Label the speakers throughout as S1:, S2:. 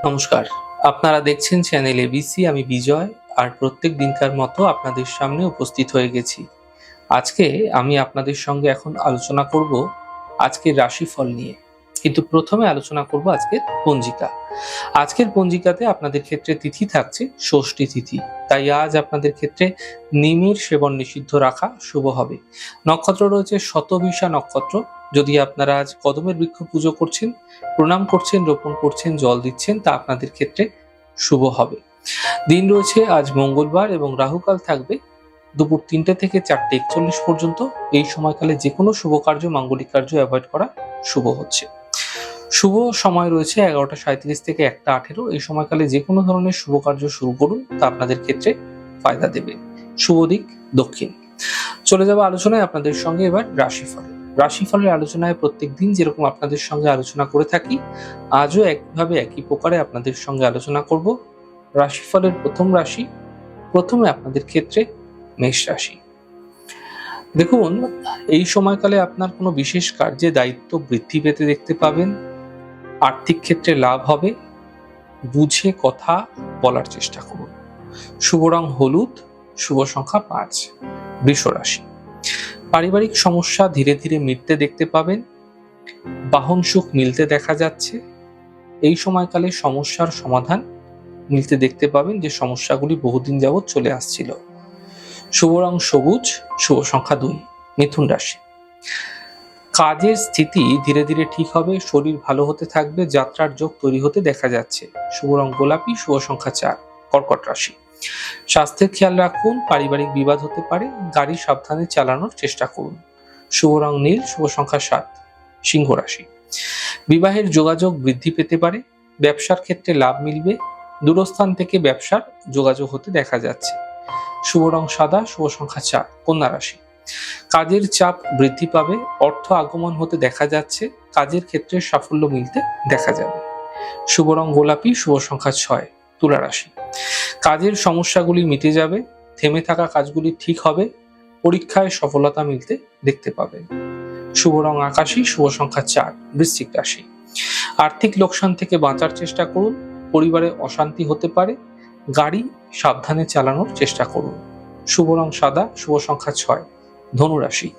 S1: নমস্কার। আপনারা দেখছেন চ্যানেল এবিসি, আমি বিজয়, আর প্রত্যেক দিনকার মতো আপনাদের সামনে উপস্থিত হয়ে গেছি। আজকে আমি আপনাদের সঙ্গে এখন আলোচনা করব আজকের রাশিফল নিয়ে। কিন্তু প্রথমে আলোচনা করব আজকের পঞ্জিকা। আজকের পঞ্জিকাতে আপনাদের ক্ষেত্রে তিথি থাকছে ষষ্ঠী তিথি। তাই আজ আপনাদের ক্ষেত্রে নিমির সেবন নিষিদ্ধ রাখা শুভ হবে। নক্ষত্র রয়েছে শতবিশা নক্ষত্র। যদি আপনারা আজ কদমের বৃক্ষ পুজো করছেন, প্রণাম করছেন, রোপণ করছেন, জল দিচ্ছেন, তা আপনাদের ক্ষেত্রে শুভ হবে। দিন রয়েছে আজ মঙ্গলবার এবং রাহুকাল থাকবে দুপুর তিনটে থেকে চারটে একচল্লিশ পর্যন্ত। এই সময়কালে যে কোনো শুভ কার্য, মাঙ্গলিক কার্য অ্যাভয়েড করা শুভ হচ্ছে। শুভ সময় রয়েছে এগারোটা সাঁত্রিশ থেকে একটা আঠেরো। এই সময়কালে যে কোনো ধরনের শুভ কার্য শুরু করুন, তা আপনাদের ক্ষেত্রে ফায়দা দেবে। শুভ দিক, দক্ষিণ। চলে যাব আলোচনায় আপনাদের সঙ্গে এবার রাশিফল। রাশিফলের আলোচনায় প্রত্যেক দিন যেরকম আপনাদের সঙ্গে আলোচনা করে থাকি, আজও একভাবে একই প্রকারে আপনাদের সঙ্গে আলোচনা করব। রাশিফলের প্রথম রাশি, প্রথমে আপনাদের ক্ষেত্রে মেষ রাশি। দেখুন, এই সময়কালে আপনার কোনো বিশেষ কার্যে দায়িত্ব বৃদ্ধি পেতে দেখতে পাবেন। আর্থিক ক্ষেত্রে লাভ হবে। বুঝে কথা বলার চেষ্টা করুন। শুভ রং হলুদ, শুভ সংখ্যা পাঁচ, বৃষ রাশি। পারিবারিক সমস্যা ধীরে ধীরে মিটতে দেখতে পাবেন। বাহন সুখ মিলতে দেখা যাচ্ছে। এই সময়কালে সমস্যার সমাধান মিলতে দেখতে পাবেন যে সমস্যাগুলি বহুদিন যাবৎ চলে আসছিল। শুভ রং সবুজ, শুভ সংখ্যা দুই, মিথুন রাশি। কাজের স্থিতি ধীরে ধীরে ঠিক হবে, শরীর ভালো হতে থাকবে, যাত্রার যোগ তৈরি হতে দেখা যাচ্ছে। শুভ রং গোলাপি, শুভ সংখ্যা চার, কর্কট রাশি। স্বাস্থ্যের খেয়াল রাখুন, পারিবারিক বিবাদ হতে পারে, গাড়ি সাবধানে চালানোর চেষ্টা করুন। শুভ রং নীল, শুভ সংখ্যা সাত, সিংহ রাশি। বিবাহের যোগাযোগ বৃদ্ধি পেতে পারে, ব্যবসার ক্ষেত্রে লাভ মিলবে, দূরস্থান থেকে ব্যবসার যোগাযোগ হতে দেখা যাচ্ছে। শুভ রং সাদা, শুভ সংখ্যা চার, কন্যা রাশি। কাজের চাপ বৃদ্ধি পাবে, অর্থ আগমন হতে দেখা যাচ্ছে, কাজের ক্ষেত্রে সাফল্য মিলতে দেখা যাবে। শুভ রং গোলাপি, শুভ সংখ্যা ছয়, তুলা রাশি। কাজের সমস্যাগুলি মিটে যাবে, থেমে থাকা কাজগুলি ঠিক হবে, পরীক্ষায় সফলতা মিলতে দেখতে পাবেন শুভ রং আকাশী, শুভ সংখ্যা চার, বৃশ্চিক রাশি। আর্থিক লোকসান থেকে বাঁচার চেষ্টা করুন, পরিবারে অশান্তি হতে পারে, গাড়ি সাবধানে চালানোর চেষ্টা করুন। শুভ রং সাদা, শুভ সংখ্যা ছয় ধনুরাশি।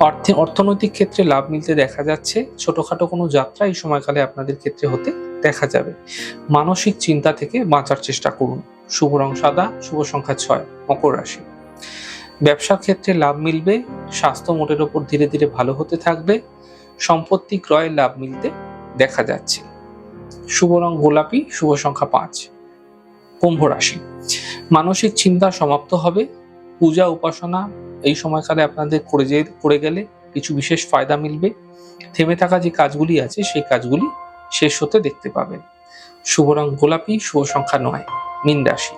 S1: অর্থে, অর্থনৈতিক ক্ষেত্রে লাভ মিলতে দেখা যাচ্ছে, ছোটখাটো কোনো যাত্রা এই সময়কালে আপনাদের ক্ষেত্রে হতে দেখা যাবে। মানসিক চিন্তা থেকে বাঁচার চেষ্টা করুন। শুভ রং সাদা, শুভ সংখ্যা ছয়, মকর রাশি। ব্যবসার ক্ষেত্রে লাভ মিলবে, স্বাস্থ্য মোটের ওপর ধীরে ধীরে ভালো হতে থাকবে, সম্পত্তি ক্রয়ের লাভ মিলতে দেখা যাচ্ছে। শুভ রং গোলাপি, শুভ সংখ্যা পাঁচ, কুম্ভ রাশি। মানসিক চিন্তা সমাপ্ত হবে পূজা উপাসনা এই সময়কালে আপনাদের করে যে, করে গেলে কিছু বিশেষ ফায়দা মিলবে। থেমে থাকা যে কাজগুলি আছে, সেই কাজগুলি শেষ হতে দেখতে পাবেন। শুভ রং গোলাপি, শুভ সংখ্যা নয়, মিন রাশি।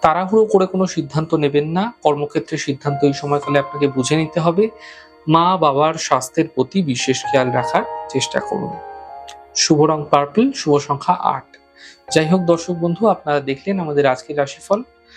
S1: তাড়াহুড়ো করে কোনো সিদ্ধান্ত নেবেন না। কর্মক্ষেত্রে সিদ্ধান্ত এই সময়কালে আপনাকে বুঝে নিতে হবে। মা বাবার স্বাস্থ্যের প্রতি বিশেষ খেয়াল রাখার চেষ্টা করুন। শুভ রং পার্পল, শুভ সংখ্যা আট। যাই হোক দর্শক বন্ধু, আপনারা দেখলেন আমাদের আজকের রাশিফল।